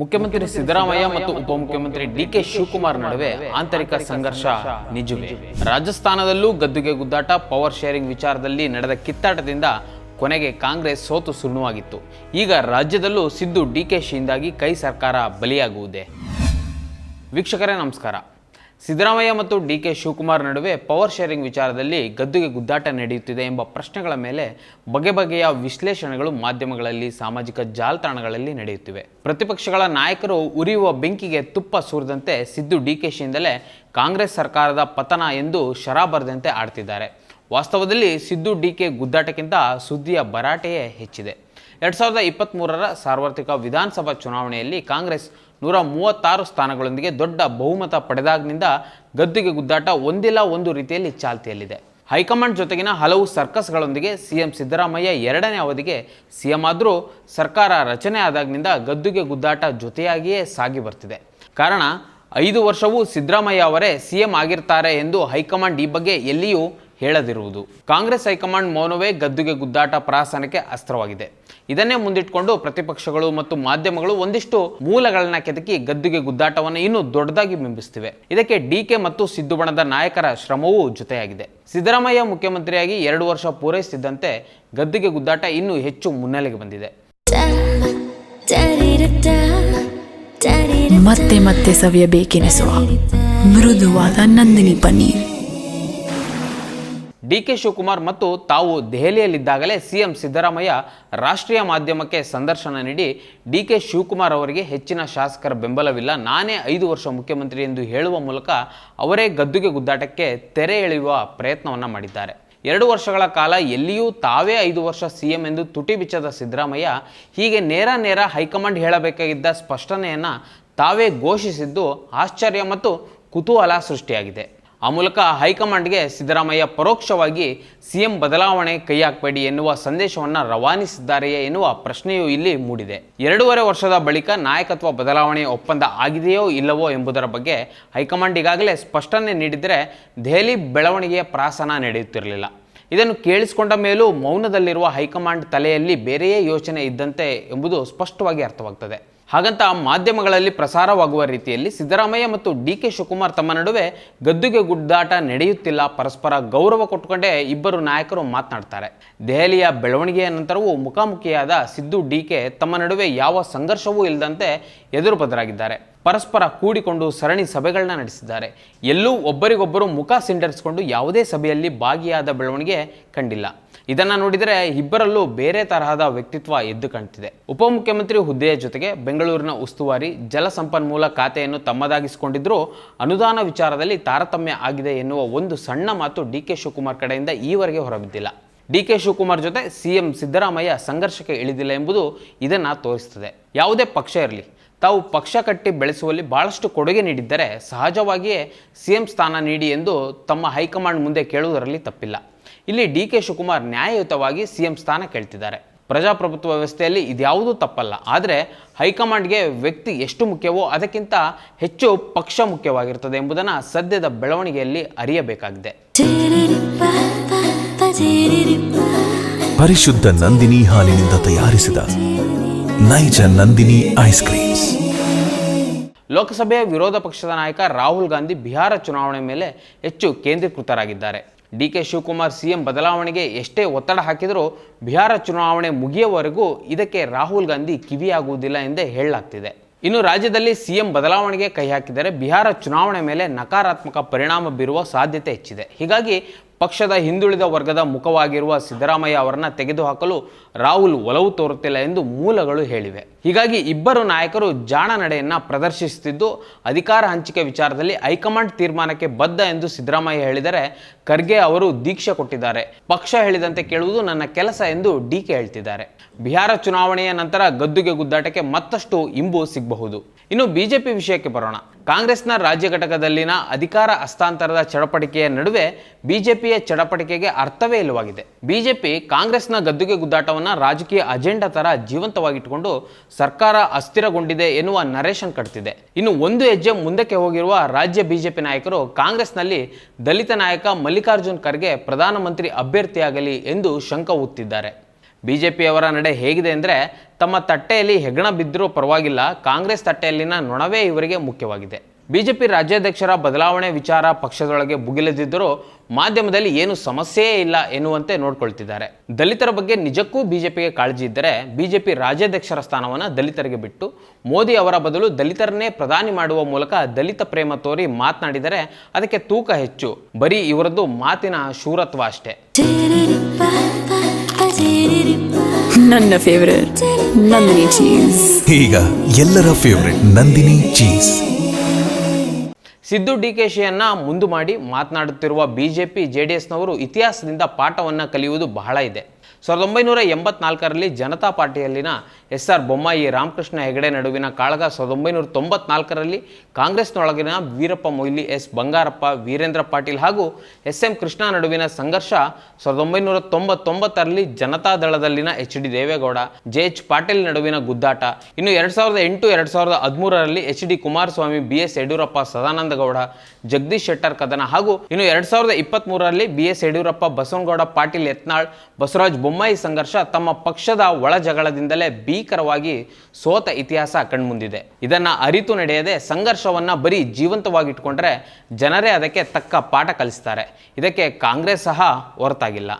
ಮುಖ್ಯಮಂತ್ರಿ ಸಿದ್ದರಾಮಯ್ಯ ಮತ್ತು ಉಪಮುಖ್ಯಮಂತ್ರಿ ಡಿಕೆ ಶಿವಕುಮಾರ್ ನಡುವೆ ಆಂತರಿಕ ಸಂಘರ್ಷ ನಿಜವೇ. ರಾಜಸ್ಥಾನದಲ್ಲೂ ಗದ್ದುಗೆ ಗುದ್ದಾಟ ಪವರ್ ಶೇರಿಂಗ್ ವಿಚಾರದಲ್ಲಿ ನಡೆದ ಕಿತ್ತಾಟದಿಂದ ಕೊನೆಗೆ ಕಾಂಗ್ರೆಸ್ ಸೋತು ಸುಣ್ಣವಾಗಿತ್ತು. ಈಗ ರಾಜ್ಯದಲ್ಲೂ ಸಿದ್ದು ಡಿಕೆಶಿಯಿಂದಾಗಿ ಕೈ ಸರ್ಕಾರ ಬಲಿಯಾಗುವುದೇ. ವೀಕ್ಷಕರೇ ನಮಸ್ಕಾರ. ಸಿದ್ದರಾಮಯ್ಯ ಮತ್ತು ಡಿ ಕೆ ಶಿವಕುಮಾರ್ ನಡುವೆ ಪವರ್ ಶೇರಿಂಗ್ ವಿಚಾರದಲ್ಲಿ ಗದ್ದುಗೆ ಗುದ್ದಾಟ ನಡೆಯುತ್ತಿದೆ ಎಂಬ ಪ್ರಶ್ನೆಗಳ ಮೇಲೆ ಬಗೆ ಬಗೆಯ ವಿಶ್ಲೇಷಣೆಗಳು ಮಾಧ್ಯಮಗಳಲ್ಲಿ ಸಾಮಾಜಿಕ ಜಾಲತಾಣಗಳಲ್ಲಿ ನಡೆಯುತ್ತಿವೆ. ಪ್ರತಿಪಕ್ಷಗಳ ನಾಯಕರು ಉರಿಯುವ ಬೆಂಕಿಗೆ ತುಪ್ಪ ಸುರಿದಂತೆ ಸಿದ್ದು ಡಿ ಡಿಕೆಶಿಯಿಂದಲೇ ಕಾಂಗ್ರೆಸ್ ಸರ್ಕಾರದ ಪತನ ಎಂದು ಶರಾ ಬರೆದಂತೆ ಆಡ್ತಿದ್ದಾರೆ. ವಾಸ್ತವದಲ್ಲಿ ಸಿದ್ದು ಡಿ ಕೆ ಗುದ್ದಾಟಕ್ಕಿಂತ ಸುದ್ದಿಯ ಭರಾಟೆಯೇ ಹೆಚ್ಚಿದೆ. ಎರಡು ಸಾವಿರದ ಇಪ್ಪತ್ತ್ಮೂರರ ಸಾರ್ವತ್ರಿಕ ವಿಧಾನಸಭಾ ಚುನಾವಣೆಯಲ್ಲಿ ಕಾಂಗ್ರೆಸ್ ನೂರ ಮೂವತ್ತಾರು ಸ್ಥಾನಗಳೊಂದಿಗೆ ದೊಡ್ಡ ಬಹುಮತ ಪಡೆದಾಗಿನಿಂದ ಗದ್ದುಗೆ ಗುದ್ದಾಟ ಒಂದಿಲ್ಲ ಒಂದು ರೀತಿಯಲ್ಲಿ ಚಾಲ್ತಿಯಲ್ಲಿದೆ. ಹೈಕಮಾಂಡ್ ಜೊತೆಗಿನ ಹಲವು ಸರ್ಕಸ್ಗಳೊಂದಿಗೆ ಸಿಎಂ ಸಿದ್ದರಾಮಯ್ಯ ಎರಡನೇ ಅವಧಿಗೆ ಸಿಎಂ ಆದರೂ ಸರ್ಕಾರ ರಚನೆ ಆದಾಗಿನಿಂದ ಗದ್ದುಗೆ ಗುದ್ದಾಟ ಜೊತೆಯಾಗಿಯೇ ಸಾಗಿ ಬರ್ತಿದೆ. ಕಾರಣ, ಐದು ವರ್ಷವೂ ಸಿದ್ದರಾಮಯ್ಯ ಅವರೇ ಸಿಎಂ ಆಗಿರ್ತಾರೆ ಎಂದು ಹೈಕಮಾಂಡ್ ಈ ಬಗ್ಗೆ ಎಲ್ಲಿಯೂ ಹೇಳದಿರುವುದು. ಕಾಂಗ್ರೆಸ್ ಹೈಕಮಾಂಡ್ ಮೌನವೇ ಗದ್ದುಗೆ ಗುದ್ದಾಟ ಪ್ರಾಸನಕ್ಕೆ ಅಸ್ತ್ರವಾಗಿದೆ. ಇದನ್ನೇ ಮುಂದಿಟ್ಟುಕೊಂಡು ಪ್ರತಿಪಕ್ಷಗಳು ಮತ್ತು ಮಾಧ್ಯಮಗಳು ಒಂದಿಷ್ಟು ಮೂಲಗಳನ್ನ ಕೆದಕಿ ಗದ್ದುಗೆ ಗುದ್ದಾಟವನ್ನು ಇನ್ನೂ ದೊಡ್ಡದಾಗಿ ಬಿಂಬಿಸುತ್ತಿವೆ ಇದಕ್ಕೆ ಡಿಕೆ ಮತ್ತು ಸಿದ್ದು ಬಣದ ನಾಯಕರ ಶ್ರಮವೂ ಜೊತೆಯಾಗಿದೆ. ಸಿದ್ದರಾಮಯ್ಯ ಮುಖ್ಯಮಂತ್ರಿಯಾಗಿ ಎರಡು ವರ್ಷ ಪೂರೈಸುತ್ತಿದ್ದಂತೆ ಗದ್ದುಗೆ ಗುದ್ದಾಟ ಇನ್ನೂ ಹೆಚ್ಚು ಮುನ್ನೆಲೆಗೆ ಬಂದಿದೆ. ಮತ್ತೆ ಮತ್ತೆ ಸವಿಯಬೇಕೆನಿಸುವ ಮೃದುವಾದ ನಂದಿನಿ ಪನ್ನೀರ್. ಡಿ ಕೆ ಶಿವಕುಮಾರ್ ಮತ್ತು ತಾವು ದೆಹಲಿಯಲ್ಲಿದ್ದಾಗಲೇ ಸಿಎಂ ಸಿದ್ದರಾಮಯ್ಯ ರಾಷ್ಟ್ರೀಯ ಮಾಧ್ಯಮಕ್ಕೆ ಸಂದರ್ಶನ ನೀಡಿ ಡಿ ಕೆ ಶಿವಕುಮಾರ್ ಅವರಿಗೆ ಹೆಚ್ಚಿನ ಶಾಸಕರ ಬೆಂಬಲವಿಲ್ಲ. ನಾನೇ ಐದು ವರ್ಷ ಮುಖ್ಯಮಂತ್ರಿ ಎಂದು ಹೇಳುವ ಮೂಲಕ ಅವರೇ ಗದ್ದುಗೆ ಗುದ್ದಾಟಕ್ಕೆ ತೆರೆ ಎಳೆಯುವ ಪ್ರಯತ್ನವನ್ನು ಮಾಡಿದ್ದಾರೆ. ಎರಡು ವರ್ಷಗಳ ಕಾಲ ಎಲ್ಲಿಯೂ ತಾವೇ ಐದು ವರ್ಷ ಸಿಎಂ ಎಂದು ತುಟಿ ಬಿಚ್ಚದ ಸಿದ್ದರಾಮಯ್ಯ ಹೀಗೆ ನೇರ ನೇರ ಹೈಕಮಾಂಡ್ ಹೇಳಬೇಕಾಗಿದ್ದ ಸ್ಪಷ್ಟನೆಯನ್ನು ತಾವೇ ಘೋಷಿಸಿದ್ದು ಆಶ್ಚರ್ಯ ಮತ್ತು ಕುತೂಹಲ ಸೃಷ್ಟಿಯಾಗಿದೆ. ಆ ಮೂಲಕ ಹೈಕಮಾಂಡ್ಗೆ ಸಿದ್ದರಾಮಯ್ಯ ಪರೋಕ್ಷವಾಗಿ ಸಿಎಂ ಬದಲಾವಣೆ ಕೈ ಹಾಕಬೇಡಿ ಎನ್ನುವ ಸಂದೇಶವನ್ನು ರವಾನಿಸಿದ್ದಾರೆಯೇ ಎನ್ನುವ ಪ್ರಶ್ನೆಯೂ ಇಲ್ಲಿ ಮೂಡಿದೆ. ಎರಡೂವರೆ ವರ್ಷದ ಬಳಿಕ ನಾಯಕತ್ವ ಬದಲಾವಣೆ ಒಪ್ಪಂದ ಆಗಿದೆಯೋ ಇಲ್ಲವೋ ಎಂಬುದರ ಬಗ್ಗೆ ಹೈಕಮಾಂಡ್ ಈಗಾಗಲೇ ಸ್ಪಷ್ಟನೆ ನೀಡಿದರೆ ದೆಹಲಿ ಬೆಳವಣಿಗೆಯ ಪ್ರಾಸನ ನಡೆಯುತ್ತಿರಲಿಲ್ಲ. ಇದನ್ನು ಕೇಳಿಸಿಕೊಂಡ ಮೇಲೂ ಮೌನದಲ್ಲಿರುವ ಹೈಕಮಾಂಡ್ ತಲೆಯಲ್ಲಿ ಬೇರೆಯೇ ಯೋಚನೆ ಇದ್ದಂತೆ ಎಂಬುದು ಸ್ಪಷ್ಟವಾಗಿ ಅರ್ಥವಾಗ್ತದೆ. ಹಾಗಂತ ಮಾಧ್ಯಮಗಳಲ್ಲಿ ಪ್ರಸಾರವಾಗುವ ರೀತಿಯಲ್ಲಿ ಸಿದ್ದರಾಮಯ್ಯ ಮತ್ತು ಡಿ ಕೆ ಶಿವಕುಮಾರ್ ತಮ್ಮ ನಡುವೆ ಗದ್ದುಗೆ ಗುಡ್ಡಾಟ ನಡೆಯುತ್ತಿಲ್ಲ, ಪರಸ್ಪರ ಗೌರವ ಕೊಟ್ಟುಕೊಂಡೇ ಇಬ್ಬರು ನಾಯಕರು ಮಾತನಾಡ್ತಾರೆ. ದೆಹಲಿಯ ಬೆಳವಣಿಗೆಯ ನಂತರವೂ ಮುಖಾಮುಖಿಯಾದ ಸಿದ್ದು ಡಿ ಕೆ ತಮ್ಮ ನಡುವೆ ಯಾವ ಸಂಘರ್ಷವೂ ಇಲ್ಲದಂತೆ ಎದುರು ಬದಲಾಗಿದ್ದಾರೆ ಪರಸ್ಪರ ಕೂಡಿಕೊಂಡು ಸರಣಿ ಸಭೆಗಳನ್ನ ನಡೆಸಿದ್ದಾರೆ. ಎಲ್ಲೂ ಒಬ್ಬರಿಗೊಬ್ಬರು ಮುಖ ಸಿಂಡರಿಸಿಕೊಂಡು ಯಾವುದೇ ಸಭೆಯಲ್ಲಿ ಭಾಗಿಯಾದ ಬೆಳವಣಿಗೆ ಕಂಡಿಲ್ಲ. ಇದನ್ನ ನೋಡಿದರೆ ಇಬ್ಬರಲ್ಲೂ ಬೇರೆ ತರಹದ ವ್ಯಕ್ತಿತ್ವ ಎದ್ದು ಕಾಣ್ತಿದೆ. ಉಪಮುಖ್ಯಮಂತ್ರಿ ಹುದ್ದೆಯ ಜೊತೆಗೆ ಬೆಂಗಳೂರಿನ ಉಸ್ತುವಾರಿ ಜಲಸಂಪನ್ಮೂಲ ಖಾತೆಯನ್ನು ತಮ್ಮದಾಗಿಸಿಕೊಂಡಿದ್ದರೂ ಅನುದಾನ ವಿಚಾರದಲ್ಲಿ ತಾರತಮ್ಯ ಆಗಿದೆ ಎನ್ನುವ ಒಂದು ಸಣ್ಣ ಮಾತು ಡಿ ಕೆ ಶಿವಕುಮಾರ್ ಕಡೆಯಿಂದ ಈವರೆಗೆ ಹೊರಬಿದ್ದಿಲ್ಲ. ಡಿ ಕೆ ಶಿವಕುಮಾರ್ ಜೊತೆ ಸಿಎಂ ಸಿದ್ದರಾಮಯ್ಯ ಸಂಘರ್ಷಕ್ಕೆ ಇಳಿದಿಲ್ಲ ಎಂಬುದು ಇದನ್ನು ತೋರಿಸುತ್ತದೆ ಯಾವುದೇ ಪಕ್ಷ ಇರಲಿ ತಾವು ಪಕ್ಷ ಕಟ್ಟಿ ಬೆಳೆಸುವಲ್ಲಿ ಬಹಳಷ್ಟು ಕೊಡುಗೆ ನೀಡಿದ್ದರೆ ಸಹಜವಾಗಿಯೇ ಸಿಎಂ ಸ್ಥಾನ ನೀಡಿ ಎಂದು ತಮ್ಮ ಹೈಕಮಾಂಡ್ ಮುಂದೆ ಕೇಳುವುದರಲ್ಲಿ ತಪ್ಪಿಲ್ಲ. ಇಲ್ಲಿ ಡಿ ಕೆ ಶಿವಕುಮಾರ್ ನ್ಯಾಯಯುತವಾಗಿ ಸಿಎಂ ಸ್ಥಾನ ಕೇಳ್ತಿದ್ದಾರೆ. ಪ್ರಜಾಪ್ರಭುತ್ವ ವ್ಯವಸ್ಥೆಯಲ್ಲಿ ಇದ್ಯಾವುದೂ ತಪ್ಪಲ್ಲ. ಆದರೆ ಹೈಕಮಾಂಡ್ಗೆ ವ್ಯಕ್ತಿ ಎಷ್ಟು ಮುಖ್ಯವೋ ಅದಕ್ಕಿಂತ ಹೆಚ್ಚು ಪಕ್ಷ ಮುಖ್ಯವಾಗಿರ್ತದೆ ಎಂಬುದನ್ನು ಸದ್ಯದ ಬೆಳವಣಿಗೆಯಲ್ಲಿ ಅರಿಯಬೇಕಾಗಿದೆ. ಪರಿಶುದ್ಧ ನಂದಿನಿ ಹಾಲಿನಿಂದ ತಯಾರಿಸಿದ ನೈಜ ನಂದಿನಿ ಐಸ್ ಕ್ರೀಮ್ಸ್ ಲೋಕಸಭೆಯ ವಿರೋಧ ಪಕ್ಷದ ನಾಯಕ ರಾಹುಲ್ ಗಾಂಧಿ ಬಿಹಾರ ಚುನಾವಣೆ ಮೇಲೆ ಹೆಚ್ಚು ಕೇಂದ್ರೀಕೃತರಾಗಿದ್ದಾರೆ. ಡಿ ಕೆ ಶಿವಕುಮಾರ್ ಸಿಎಂ ಬದಲಾವಣೆಗೆ ಎಷ್ಟೇ ಒತ್ತಡ ಹಾಕಿದರೂ ಬಿಹಾರ ಚುನಾವಣೆ ಮುಗಿಯುವವರೆಗೂ ಇದಕ್ಕೆ ರಾಹುಲ್ ಗಾಂಧಿ ಕಿವಿಯಾಗುವುದಿಲ್ಲ ಎಂದೇ ಹೇಳಲಾಗ್ತಿದೆ. ಇನ್ನು ರಾಜ್ಯದಲ್ಲಿ ಸಿಎಂ ಬದಲಾವಣೆಗೆ ಕೈ ಹಾಕಿದರೆ ಬಿಹಾರ ಚುನಾವಣೆ ಮೇಲೆ ನಕಾರಾತ್ಮಕ ಪರಿಣಾಮ ಬೀರುವ ಸಾಧ್ಯತೆ ಹೆಚ್ಚಿದೆ. ಹೀಗಾಗಿ ಪಕ್ಷದ ಹಿಂದುಳಿದ ವರ್ಗದ ಮುಖವಾಗಿರುವ ಸಿದ್ದರಾಮಯ್ಯ ಅವರನ್ನ ತೆಗೆದುಹಾಕಲು ರಾಹುಲ್ ಒಲವು ತೋರುತ್ತಿಲ್ಲ ಎಂದು ಮೂಲಗಳು ಹೇಳಿವೆ. ಹೀಗಾಗಿ ಇಬ್ಬರು ನಾಯಕರು ಜಾಣ ನಡೆಯನ್ನ ಪ್ರದರ್ಶಿಸುತ್ತಿದ್ದು, ಅಧಿಕಾರ ಹಂಚಿಕೆ ವಿಚಾರದಲ್ಲಿ ಹೈಕಮಾಂಡ್ ತೀರ್ಮಾನಕ್ಕೆ ಬದ್ಧ ಎಂದು ಸಿದ್ದರಾಮಯ್ಯ ಹೇಳಿದರೆ ಖರ್ಗೆ ಅವರು ದೀಕ್ಷೆ ಕೊಟ್ಟಿದ್ದಾರೆ. ಪಕ್ಷ ಹೇಳಿದಂತೆ ಕೇಳುವುದು ನನ್ನ ಕೆಲಸ ಎಂದು ಡಿ ಕೆ ಹೇಳ್ತಿದ್ದಾರೆ. ಬಿಹಾರ ಚುನಾವಣೆಯ ನಂತರ ಗದ್ದುಗೆ ಗುದ್ದಾಟಕ್ಕೆ ಮತ್ತಷ್ಟು ಇಂಬು ಸಿಗಬಹುದು. ಇನ್ನು ಬಿಜೆಪಿ ವಿಷಯಕ್ಕೆ ಬರೋಣ. ಕಾಂಗ್ರೆಸ್ನ ರಾಜ್ಯ ಘಟಕದಲ್ಲಿನ ಅಧಿಕಾರ ಹಸ್ತಾಂತರದ ಚಡಪಟಿಕೆಯ ನಡುವೆ ಬಿಜೆಪಿಯ ಚಡಪಟಿಕೆಗೆ ಅರ್ಥವೇ ಇಲ್ಲವಾಗಿದೆ. ಬಿಜೆಪಿ ಕಾಂಗ್ರೆಸ್ನ ಗದ್ದುಗೆ ಗುದ್ದಾಟವನ್ನು ರಾಜಕೀಯ ಅಜೆಂಡಾ ತರ ಜೀವಂತವಾಗಿಟ್ಟುಕೊಂಡು ಸರ್ಕಾರ ಅಸ್ಥಿರಗೊಂಡಿದೆ ಎನ್ನುವ ನರೇಶನ್ ಕಟ್ತಿದೆ. ಇನ್ನು ಒಂದು ಹೆಜ್ಜೆ ಮುಂದಕ್ಕೆ ಹೋಗಿರುವ ರಾಜ್ಯ ಬಿಜೆಪಿ ನಾಯಕರು ಕಾಂಗ್ರೆಸ್ನಲ್ಲಿ ದಲಿತ ನಾಯಕ ಮಲ್ಲಿಕಾರ್ಜುನ್ ಖರ್ಗೆ ಪ್ರಧಾನಮಂತ್ರಿ ಅಭ್ಯರ್ಥಿಯಾಗಲಿ ಎಂದು ಶಂಕ ಹೊತ್ತಿದ್ದಾರೆ. ಬಿಜೆಪಿಯವರ ನಡೆ ಹೇಗಿದೆ ಅಂದರೆ ತಮ್ಮ ತಟ್ಟೆಯಲ್ಲಿ ಹೆಗಣ ಬಿದ್ದರೂ ಪರವಾಗಿಲ್ಲ, ಕಾಂಗ್ರೆಸ್ ತಟ್ಟೆಯಲ್ಲಿನ ನೊಣವೇ ಇವರಿಗೆ ಮುಖ್ಯವಾಗಿದೆ. ಬಿಜೆಪಿ ರಾಜ್ಯಾಧ್ಯಕ್ಷರ ಬದಲಾವಣೆ ವಿಚಾರ ಪಕ್ಷದೊಳಗೆ ಭುಗಿಲೆದಿದ್ದರೂ ಮಾಧ್ಯಮದಲ್ಲಿ ಏನು ಸಮಸ್ಯೆಯೇ ಇಲ್ಲ ಎನ್ನುವಂತೆ ನೋಡ್ಕೊಳ್ತಿದ್ದಾರೆ. ದಲಿತರ ಬಗ್ಗೆ ನಿಜಕ್ಕೂ ಬಿಜೆಪಿಗೆ ಕಾಳಜಿ ಇದ್ದರೆ ಬಿಜೆಪಿ ರಾಜ್ಯಾಧ್ಯಕ್ಷರ ಸ್ಥಾನವನ್ನು ದಲಿತರಿಗೆ ಬಿಟ್ಟು, ಮೋದಿ ಅವರ ಬದಲು ದಲಿತರನ್ನೇ ಪ್ರಧಾನಿ ಮಾಡುವ ಮೂಲಕ ದಲಿತ ಪ್ರೇಮ ತೋರಿ ಮಾತನಾಡಿದರೆ ಅದಕ್ಕೆ ತೂಕ ಹೆಚ್ಚು. ಬರೀ ಇವರದ್ದು ಮಾತಿನ ಶೂರತ್ವ ಅಷ್ಟೇ. ನನ್ನ ಫೇವರೇಟ್ ನಂದಿನಿ ಚೀಸ್ ಈಗ ಎಲ್ಲರ favourite Nandini cheese Siddu D K ಶಿಯನ್ನ ಮುಂದು ಮಾಡಿ ಮಾತನಾಡುತ್ತಿರುವ ಬಿಜೆಪಿ ಜೆ ಡಿ ಎಸ್ನವರು ಇತಿಹಾಸದಿಂದ ಪಾಠವನ್ನು ಕಲಿಯುವುದು ಬಹಳ ಇದೆ. ಸಾವಿರದ ಒಂಬೈನೂರ ಎಂಬತ್ನಾಲ್ಕರಲ್ಲಿ ಜನತಾ ಪಾರ್ಟಿಯಲ್ಲಿನ ಎಸ್ ಆರ್ ಬೊಮ್ಮಾಯಿ ರಾಮಕೃಷ್ಣ ಹೆಗಡೆ ನಡುವಿನ ಕಾಳಗ ಸಾವಿರದ ಒಂಬೈನೂರ ತೊಂಬತ್ನಾಲ್ಕರಲ್ಲಿ ಕಾಂಗ್ರೆಸ್ನೊಳಗಿನ ವೀರಪ್ಪ ಮೊಯ್ಲಿ ಎಸ್ ಬಂಗಾರಪ್ಪ, ವೀರೇಂದ್ರ ಪಾಟೀಲ್ ಹಾಗೂ ಎಸ್ ಎಂ ಕೃಷ್ಣ ನಡುವಿನ ಸಂಘರ್ಷ ಸಾವಿರದ ಒಂಬೈನೂರ ತೊಂಬತ್ತೊಂಬತ್ತರಲ್ಲಿ ಜನತಾದಳದಲ್ಲಿನ H D Deve Gowda, J H Patil ನಡುವಿನ ಗುದ್ದಾಟ. ಇನ್ನು ಎರಡು ಸಾವಿರದ ಎಂಟು, ಎರಡು ಸಾವಿರದ ಹದಿಮೂರರಲ್ಲಿ H D Kumaraswamy, B S Yediyurappa Sadananda Gowda Jagadish Shettar ಕದನ ಹಾಗೂ ಇನ್ನು ಎರಡ್ ಸಾವಿರದ ಇಪ್ಪತ್ತ್ ಮೂರರಲ್ಲಿ ಬಿ ಎಸ್ ಯಡಿಯೂರಪ್ಪ, ಬಸವನಗೌಡ, ಪಾಟೀಲ್ ಯತ್ನಾಳ್, ಬಸವರಾಜ್ ಬೊಮ್ಮಾಯಿ ಸಂಘರ್ಷ ತಮ್ಮ ಪಕ್ಷದ ಒಳ ಜಗಳದಿಂದಲೇ ಭೀಕರವಾಗಿ ಸೋತ ಇತಿಹಾಸ ಕಣ್ಮುಂದಿದೆ. ಇದನ್ನ ಅರಿತು ನಡೆಯದೆ ಸಂಘರ್ಷವನ್ನ ಬರೀ ಜೀವಂತವಾಗಿಟ್ಕೊಂಡ್ರೆ ಜನರೇ ಅದಕ್ಕೆ ತಕ್ಕ ಪಾಠ ಕಲಿಸ್ತಾರೆ. ಇದಕ್ಕೆ ಕಾಂಗ್ರೆಸ್ ಸಹ ಹೊರತಾಗಿಲ್ಲ.